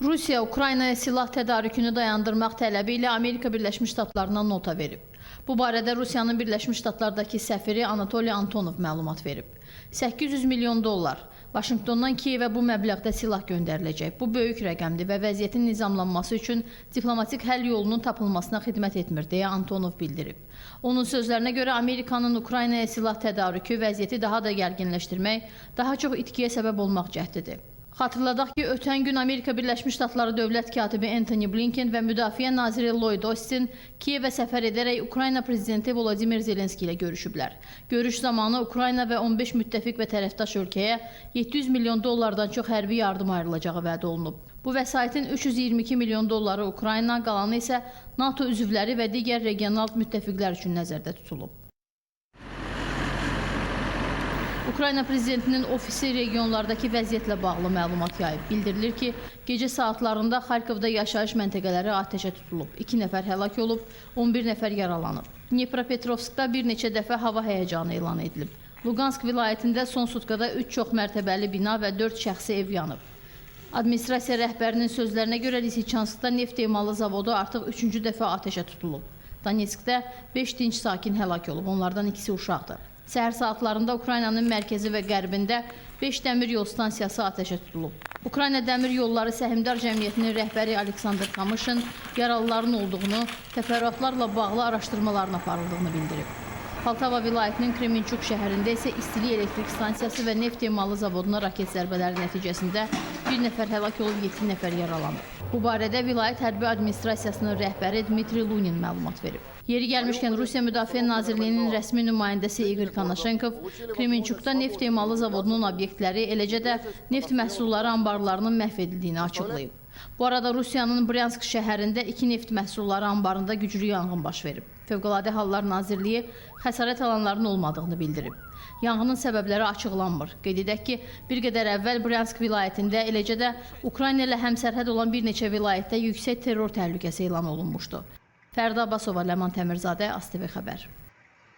Rusiya Ukraynaya silah tədarükünü dayandırmaq tələbi ilə Amerika Birləşmiş Ştatlarına nota verib. Bu barədə Rusiyanın Birləşmiş Ştatlardakı səfiri Anatoliy Antonov məlumat verib. 800 milyon dollar Vaşinqtondan Kiyevə bu məbləğdə silah göndəriləcək. Bu böyük rəqəmdir və vəziyyətin nizamlanması üçün diplomatik həll yolunun tapılmasına xidmət etmir, deyə Antonov bildirib. Onun sözlərinə görə Amerikanın Ukraynaya silah tədarükü vəziyyəti daha da gərginləşdirmək, daha çox itkiyə səbəb olmaq cəhdidir. Xatırladaq ki, ötən gün Amerika Birləşmiş Ştatları dövlət katibi Anthony Blinken və Müdafiə naziri Lloyd Austin Kiyevə səfər edərək Ukrayna prezidenti Volodimir Zelenski ilə görüşüblər. Görüş zamanı Ukrayna və 15 müttəfiq və tərəfdaş ölkəyə 700 milyon dollardan çox hərbi yardım ayrılacağı vəd olunub. Bu vəsaitin 322 milyon dolları Ukrayna, qalanı isə NATO üzvləri və digər regional müttəfiqlər üçün nəzərdə tutulub. Ukrayna prezidentinin ofisi regionlardakı vəziyyətlə bağlı məlumat yayıb. Bildirilir ki, gecə saatlarında Xarkovda yaşayış məntəqələri atəşə tutulub. 2 nəfər həlak olub, 11 nəfər yaralanıb. Dnepropetrovskda bir neçə dəfə hava həyəcanı elan edilib. Luqansk vilayətində son sutkada 3 çox mərtəbəli bina və 4 şəxsi ev yanıb. Administrasiya rəhbərinin sözlərinə görə Lisichanskda neft emalı zavodu artıq 3-cü dəfə atəşə tutulub. Donetskdə 5 dinc sakin həlak olub, onlardan ikisi uşaqdır. Səhər saatlarında Ukraynanın mərkəzi və qərbində 5 dəmir yol stansiyası atəşə tutulub. Ukrayna Dəmir Yolları Səhmdar Cəmiyyətinin rəhbəri Aleksandr Kamışın yaralıların olduğunu, təfərrüatlarla bağlı araşdırmaların aparıldığını bildirib. Poltava vilayətinin Kremenchuk şəhərində isə istilik elektrik stansiyası və neft emalı zavoduna raket zərbələri nəticəsində bir nəfər həlak olub, 7 nəfər yaralanıb. Bu barədə vilayət hərbi administrasiyasının rəhbəri Dmitri Lunin məlumat verib. Yeri gəlmişkən Rusiya Müdafiə Nazirliyinin rəsmi nümayəndəsi Igor Kanaşenkov Kremenchukda neft emalı zavodunun obyektləri, eləcə də neft məhsulları anbarlarının məhv edildiyini açıqlayıb. Bu arada Rusiyanın Bryansk şəhərində iki neft məhsulları anbarında güclü yanğın baş verib. Fövqəladə Hallar Nazirliyi xəsarət alanların olmadığını bildirib. Yanğının səbəbləri açıqlanmır. Qeyd edək ki, bir qədər əvvəl Bryansk vilayətində, eləcə də Ukrayna ilə həmsərhəd olan bir neçə vilayətdə yüksək terror təhlükəsi elan olunmuşdu. Fərda Abbasova, Ləman Təmirzadə, ASTV xəbər.